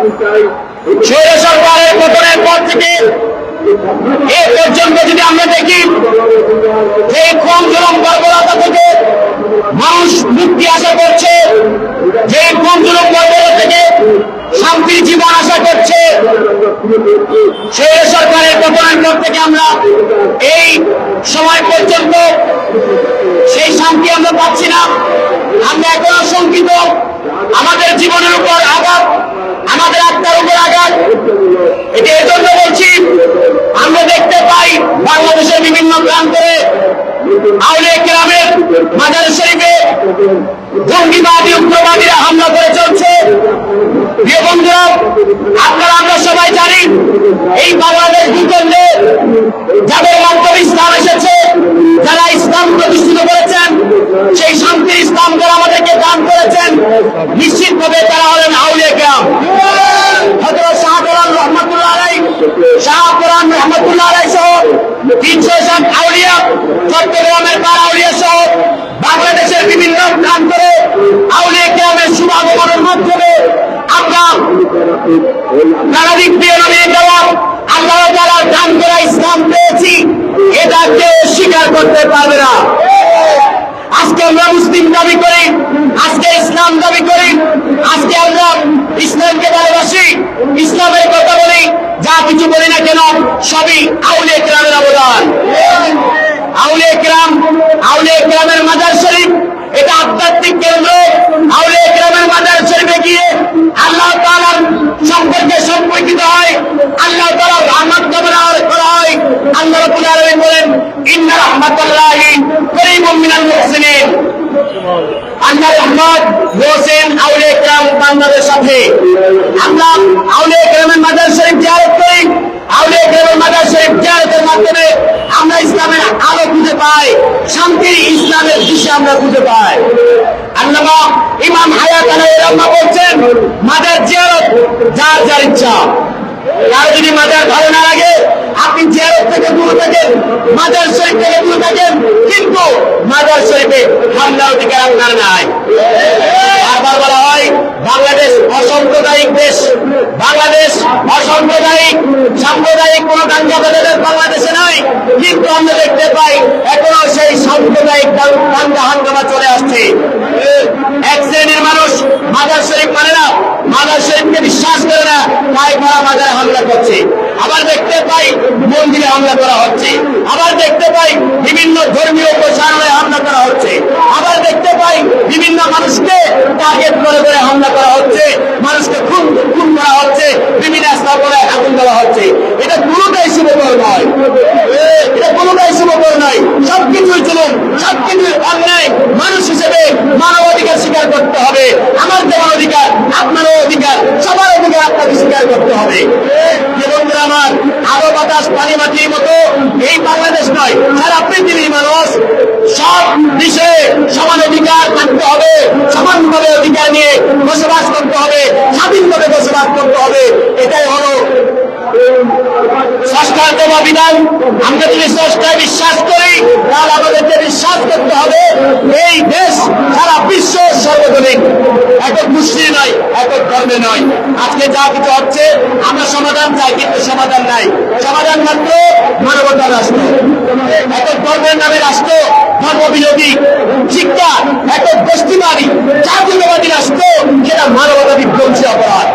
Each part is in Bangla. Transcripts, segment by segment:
স্বৈর সরকারের পতনের পর থেকে এ পর্যন্ত যদি আমরা দেখি, যে কম জলম থেকে মানুষ মুক্তি আশা করছে, যে কম জলম বর্বরতা থেকে শান্তির জীবন আশা করছে স্বৈর সরকারের পতনের পর থেকে আমরা এই সময় পর্যন্ত সেই শান্তি আমরা পাচ্ছি না। আমরা এখনও শঙ্কিত আমাদের জীবনের উপর আঘাত, আমাদের আত্মার উপর আঘাত। এটা এই জন্য বলছি, আমরা দেখতে পাই বাংলাদেশের বিভিন্ন প্রান্তে আউলে গ্রামের মাজার শরীফে জঙ্গিবাদী, উগ্রবাদীরা হামলা করে চলছে। আপনারা, আমরা সবাই জানি, এই বাংলাদেশ ভূখণ্ডে যাদের মাধ্যমে ইসলাম এসেছে, যারা ইসলাম প্রতিষ্ঠিত করেছেন সেই শান্তির ইসলাম যারা আমাদেরকে দান করেছেন নিশ্চিতভাবে তারা হলেন আউলিয়া গ্রাম হজরত শাহপুরান রহমতুল্লাহ আলাই শাহপুরান রহমতুল্লাহ আলাই সহ তিনশো ষাট আউলিয়া, চট্টগ্রামের বার আউলিয়া সহ বাংলাদেশের বিভিন্ন প্রান্তরে আউলিয়া গ্রামের শুভাগমনের মাধ্যমে আমরা নানাদিক দিয়ে নবীর দেওয়া আল্লাহ তালার দান করা ইসলাম পেয়েছি। এটা কেউ স্বীকার করতে পারবে না। আজকে আমরা মুসলিম দাবি করি, আজকে ইসলাম দাবি করি, আজকে আমরা ইসলামকে ভালোবাসি, ইসলামের কিছু বলি না কেন? সবই আউলে গ্রামের অবদান। আউলে গ্রাম আউলে গ্রামের মাজার শরীফ, এটা আধ্যাত্মিক কেন্দ্র। আউলে গ্রামের মাজার শরীফে গিয়ে আল্লাহ তাআলার সম্পর্কে সম্পর্কিত হয়। আল্লাহ তাআলার রহমত কামনা করা হয়। আল্লাহ রাব্বুল আলামিন বলেন, ইন্না রাহমাতাল্লাহি করিবুম মিনাল আল্লাহ রহমত হোসেন আউলে গ্রাম বাংলাদেশ সাথে। আমরা আউলে গ্রামের মাজার শরীফ জিয়ারত করি। আউলে গ্রামের মাজার শরীফ জিয়ারতের মাধ্যমে আমরা ইসলামের আলো খুঁজে পাই, শান্তির ইসলামের দিশা আমরা খুঁজে পাই। আল্লামা ইমাম হায়াত আলাই রহমা বলছেন, মাজার জিয়ারত, যার যার ইচ্ছা। কারও যদি মাজার ভালো না লাগে আপনি জিয়ারত থেকে দূরে থাকেন মাজার শরীফ থেকে দূরে থাকেন, কিন্তু মাজার শরীফে হামলা অধিকার আপনার নাই। বারবার বলা হয়, বাংলাদেশ অসাম্প্রদায়িক দেশ। বাংলাদেশ অসাম্প্রদায়িক, সাম্প্রদায়িক কোন দাঙ্গা বাংলাদেশে নাই, কিন্তু আমরা দেখতে পাই, এখনও সেই সাম্প্রদায়িক দাঙ্গা হাঙ্গামা চলে আসছে। এক শ্রেণির মানুষ মাজার শরীফ মানে না মাজার শরীফকে বিশ্বাস করে না, তাই তারা বাজারে হামলা করছে। আবার দেখতে পাই মন্দিরে হামলা করা হচ্ছে। আবার দেখতে পাই বিভিন্ন ধর্মীয় প্রচারণায় হামলা করা হচ্ছে। আবার দেখতে পাই বিভিন্ন মানুষকে টার্গেট করে করে হামলা করা হচ্ছে। মানুষকে খুন খুন করা হচ্ছে বিভিন্ন স্থাপনায় আগুন দেওয়া হচ্ছে এটা কোনোটাই শুভকর নয় এটা কোনোটাই শুভকর নয় সবকিছুই চলুন সবকিছুই অন্যায় মানুষ হিসেবে মানব অধিকার স্বীকার করতে হবে আমার দেওয়ার অধিকার আপনারও অধিকার সবার অধিকার আপনাকে স্বীকার করতে হবে যে বন্ধুরা আমার আলো বাতাস পানি মাটির মতো এই বাংলাদেশ নয় সারা পৃথিবীর মানুষ সব বিষয়ে সমান অধিকার থাকতে হবে সমানভাবে অধিকার নিয়ে বসবাস করতে হবে স্বাধীনভাবে বসবাস করতে হবে, এটাই হলো ষষ্ঠার দেওয়া বিধান। আমরা যদি ষষ্ঠায় বিশ্বাস করি, তাহলে আমাদেরকে বিশ্বাস করতে হবে, এই দেশ সারা বিশ্ব সর্বজনীন। একক গোষ্ঠী নয়, একক ধর্মে নয়। আজকে যা কিছু হচ্ছে, আমরা সমাধান চাই, কিন্তু সমাধান নাই। সমাধান মাত্র মানবতার রাষ্ট্র। একক ধর্মের নামে রাষ্ট্র ধর্মবিরোধী শিক্ষা, একক গোষ্ঠীবাদী জাতীয়বাদী রাষ্ট্র সেটা মানবতা বিধ্বংসী অপরাধ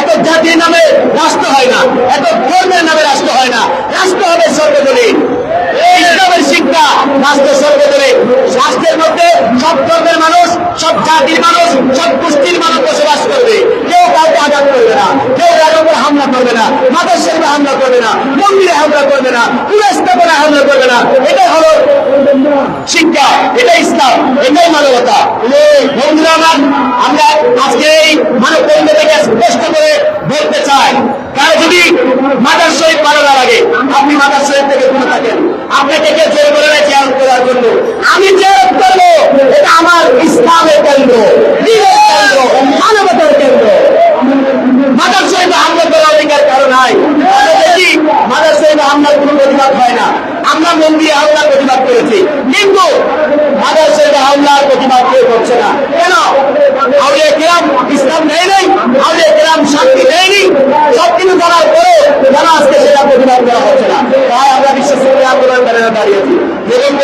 এত জাতির নামে রাষ্ট্র হয় না এত ধর্মের নামে রাষ্ট্র হয় না রাষ্ট্র হবে সর্বজনীন ইসলামের রাষ্ট্র সর্বজনীন রাষ্ট্রের মধ্যে সব ধর্মের মানুষ, সব জাতির মানুষ, সব গোষ্ঠীর মানুষ বসবাস করবে। কেউ কাউকে আঘাত করবে না। কেউ কারোর উপর হামলা করবে না। মাদার শরীফে হামলা করবে না। মন্দিরে হামলা করবে না। পুরো স্থাপনায় হামলা করবে না। এটাই হলো শিক্ষা, এটাই ইসলাম, এটাই মানবতা। বন্ধুরা আমার, আমরা আজকে এই মানব থেকে স্পষ্ট করে বলতে চাই। কারও যদি মাদার শরীফ ভালো লাগে, আপনি মাদার শরীফ থেকে দূরে থাকেন। আপনাকে কেউ জোর করে করার জন্য। আমি চেয়ার করব, এটা আমার ইসলামের কেন্দ্র কেন্দ্র, মানবতার কেন্দ্র। মাদার হামলা করার অধিকার কারও নাই। দেখি মাদার হামলার কোনো প্রতিবাদ হয় না। আমরা প্রতিবাদ করেছি। কিন্তু মাদার হামলার প্রতিবাদ করছে না। কেন? আউলিয়া কিরাম ইসলাম দেয় নাই, আউলিয়া কিরাম শান্তি দেয়নি সব কিছু করার পরেও কেন আজকে সেটা প্রতিবাদ করা হচ্ছে না? তাই আমরা বিশ্বাস করে আন্দোলন দাঁড়িয়েছি। আমার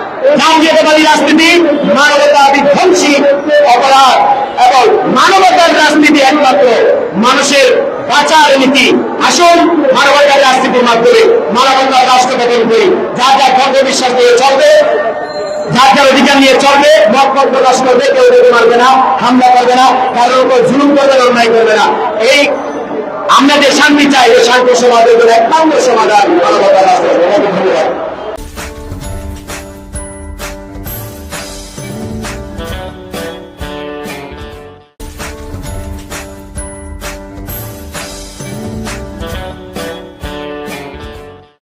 রাজনীতি জাতীয়তাবাদী রাজনীতি, মানবতা বিধ্বংসী অপরাধ এবং মানবতার রাজনীতি একমাত্র মানুষের বাঁচার নীতি। আসুন মানবতার রাজনীতির মাধ্যমে মানবতার রাষ্ট্র গঠন করি। যার যার ধর্ম বিশ্বাস নিয়ে চলবে, যার যার অধিকার নিয়ে চলবে, মত প্রকাশ করবে, কেউ কেউ মারবে না, হামলা করবে না, কারোর উপর জুলুম করবে না অন্যায় করবে না। এই আমরা যে শান্তি চাই, এই শান্তি সমাজের একমাত্র সমাধান মানবতার রাষ্ট্র ধন্যবাদ